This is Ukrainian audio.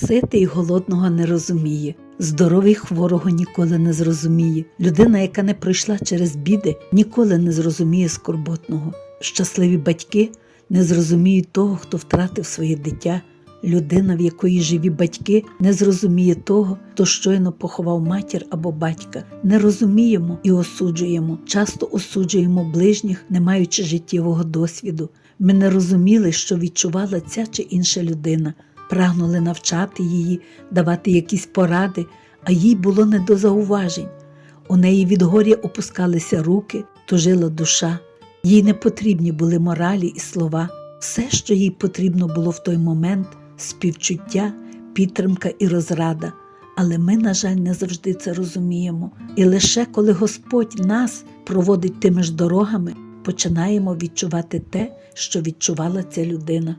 Ситий голодного не розуміє, здоровий хворого ніколи не зрозуміє. Людина, яка не пройшла через біди, ніколи не зрозуміє скорботного. Щасливі батьки не зрозуміють того, хто втратив своє дитя. Людина, в якої живі батьки, не зрозуміє того, хто щойно поховав матір або батька. Не розуміємо і осуджуємо. Часто осуджуємо ближніх, не маючи життєвого досвіду. Ми не розуміли, що відчувала ця чи інша людина, прагнули навчати її, давати якісь поради, а їй було не до зауважень. У неї від горя опускалися руки, тужила душа. Їй не потрібні були моралі і слова. Все, що їй потрібно було в той момент співчуття, підтримка і розрада. Але ми, на жаль, не завжди це розуміємо. І лише коли Господь нас проводить тими ж дорогами, починаємо відчувати те, що відчувала ця людина.